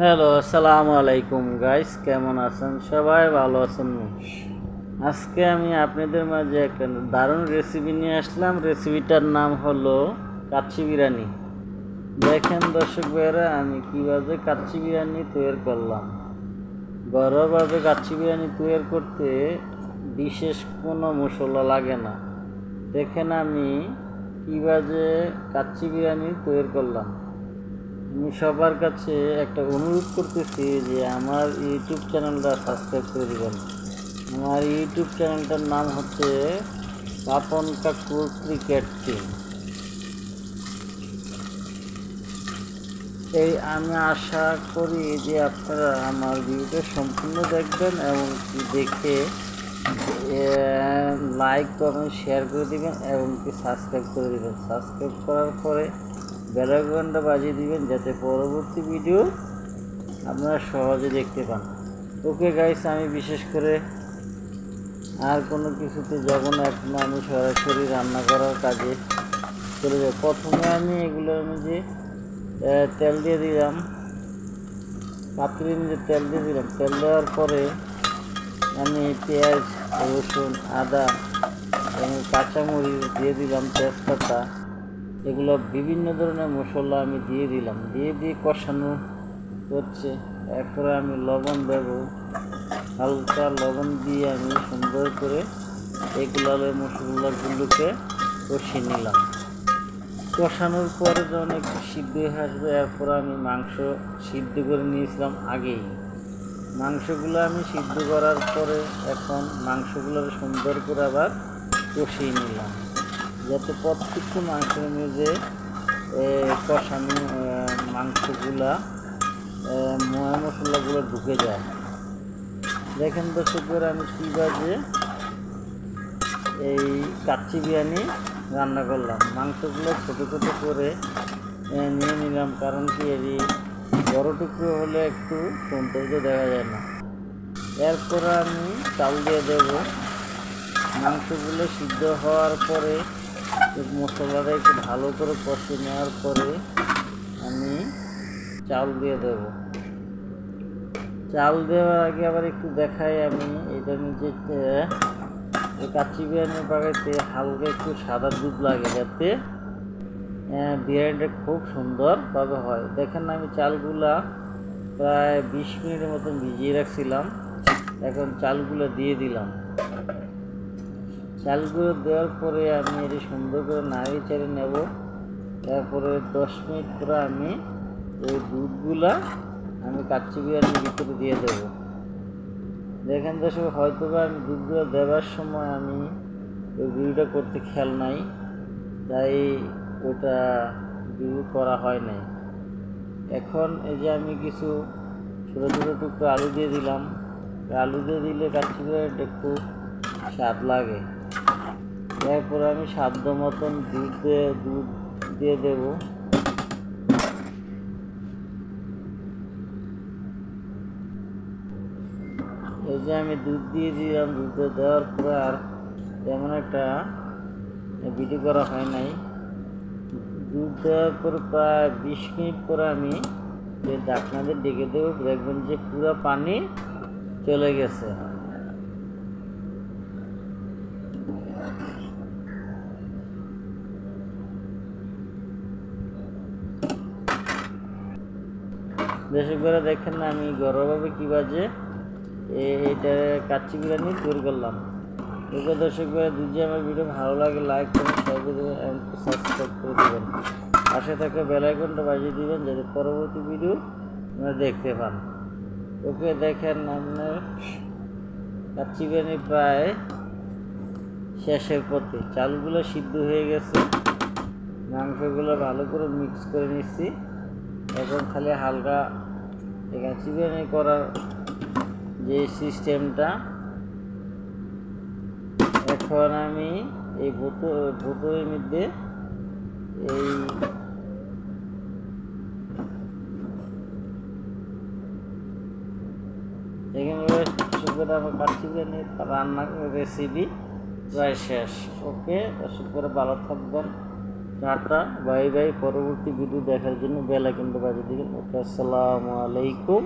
Hello, আসসালামু আলাইকুম guys কেমন আছেন? সবাই ভালো আছেন? আজকে আমি আপনাদের মাঝে একটা দারুণ রেসিপি নিয়ে আসলাম। রেসিপিটার নাম হলো কাচ্চি বিরিয়ানি। দেখেন দর্শক ভাইয়েরা, আমি কীভাবে কাচ্চি বিরিয়ানি তৈরি করলাম। ঘরোয়াভাবে কাচ্চি বিরিয়ানি তৈরি করতে বিশেষ কোনো মশলা লাগে না। দেখেন আমি কীভাবে কাচ্চি বিরিয়ানি তৈরি করলাম। আমি সবার কাছে একটা অনুরোধ করতেছি যে আমার ইউটিউব চ্যানেলটা সাবস্ক্রাইব করে দেবেন। আমার ইউটিউব চ্যানেলটার নাম হচ্ছে পাপন কাকুর ক্রিকেট টিম এই আমি আশা করি যে আপনারা আমার ভিডিওটা সম্পূর্ণ দেখবেন এবং দেখে লাইক কমেন্ট শেয়ার করে দিবেন এবং সাবস্ক্রাইব করে দিবেন। সাবস্ক্রাইব করার পরে বেলাঘন্টা বাজিয়ে দিবেন যাতে পরবর্তী ভিডিও আপনারা সহজে দেখতে পান। ওকে গাইস আমি বিশেষ করে আর কোনো কিছুতে যাব না, এখন আমি সরাসরি রান্না করার কাজে চলে যাব। প্রথমে আমি এগুলো আমি যে তেল দিয়ে দিলাম। পাত্রের মধ্যে তেল দিয়ে দিলাম। তেল দেওয়ার পরে আমি পেঁয়াজ, রসুন, আদা এবং কাঁচামরিচ দিয়ে দিলাম তেজপাতা। এগুলো বিভিন্ন ধরনের মশলা আমি দিয়ে দিলাম। দিয়ে দিয়ে কষানো হচ্ছে। এরপরে আমি লবণ দেব। হালকা লবণ দিয়ে আমি সুন্দর করে এগুলো মশলাগুলোকে কষিয়ে নিলাম। কষানোর পরে যখন একটু সিদ্ধ হয়ে আসবে, এরপর আমি মাংস সিদ্ধ করে নিয়েছিলাম আগেই। মাংসগুলো আমি সিদ্ধ করার পরে এখন মাংসগুলো সুন্দর করে আবার কষিয়ে নিলাম। যাতে প্রত্যেকটি মাংসের মধ্যে কষানো মাংসগুলা ময়া মশলাগুলো ঢুকে যায়। দেখেন দর্শকের আমি কীভাবে এই কাচ্চি বিরিয়ানি রান্না করলাম। মাংসগুলো ছোটো ছোটো করে নিয়ে নিলাম, কারণ কি এরই বড় টুকরো হলে একটু সৌন্দর্য দেখা যায় না। এরপরে আমি চাল দিয়ে দেব। মাংসগুলো সিদ্ধ হওয়ার পরে মশলাটা একটু ভালো করে কষে নেওয়ার পরে আমি চাল দিয়ে দেব। চাল দেওয়ার আগে আবার একটু দেখাই আমি এটা নিজে আহ, এই কাচ্চি বিরিয়ানি বাগাইতে হালকা একটু সাদা দুধ লাগে যাতে বিরিয়ানিটা খুব সুন্দরভাবে হয়। দেখেন আমি চালগুলা প্রায় বিশ মিনিটের মতন ভিজিয়ে রাখছিলাম এখন চালগুলো দিয়ে দিলাম। চালগুলো দেওয়ার পরে আমি এটি সুন্দর করে নাড়িয়ে চেড়ে নেব। তারপরে দশ মিনিট পরে আমি এই দুধগুলা আমি কাচ্চি বিরিয়ানির ভিতরে দিয়ে দেব। দেখেন দর্শক হয়তো বা আমি দুধগুলো দেওয়ার সময় আমি ওই ভিডিওটা করতে খেয়াল নাই, তাই ওটা ভিডিও করা হয় নাই। এখন এই যে আমি কিছু ছোটো ছোটো টুকরো আলু দিয়ে দিলাম। আলু দিয়ে দিলে কাচ্চি বিরিয়ানিটা একটু স্বাদ লাগে। এরপর আমি সাধ্য মতন দুধ দিয়ে দুধ দিয়ে দেব। এই যে আমি দুধ দিয়ে দিলাম, দুধ দেওয়ার পরে আর তেমন একটা ভিডিও করা হয় নাই। দুধ দেওয়ার পর প্রায় বিশ মিনিট পরে আমি ডাকনাদের ডেকে দেবো, দেখবেন যে পুরো পানি চলে গেছে। দেশে করে দেখেন না, আমি ঘরোয়াভাবে কী বাজে? এ- এটা কাচ্চি বিরিয়ানি তৈরি করলাম। এগুলো দর্শক ভাই যদি আমার ভিডিও ভালো লাগে লাইক করুন করে দেবেন সাবস্ক্রাইব করে দেবেন। পাশে থাকা বেলাইকনটা বাজিয়ে দিবেন, যাতে পরবর্তী ভিডিও আপনারা দেখতে পান। ওকে, দেখেন আপনার বিরিয়ানি প্রায় শেষের পথে। চালগুলো সিদ্ধ হয়ে গেছে। মাংসগুলো ভালো করে মিক্স করে নিচ্ছি। এখন খালি হালকা এখানে বিরিয়ানি করার যে সিস্টেমটা, এখন আমি এই বোতল বোতলের মধ্যে এই এখানে শুক্র আমার বিরিয়ানি রান্নার রেসিপি প্রায় শেষ। ওকে শুক্র ভালো থাকবেন। টাটা বাই বাই পরবর্তী ভিডিও দেখার জন্য বেলা কিন্তু বাজে দিবেন। ওকে আসসালামু আলাইকুম।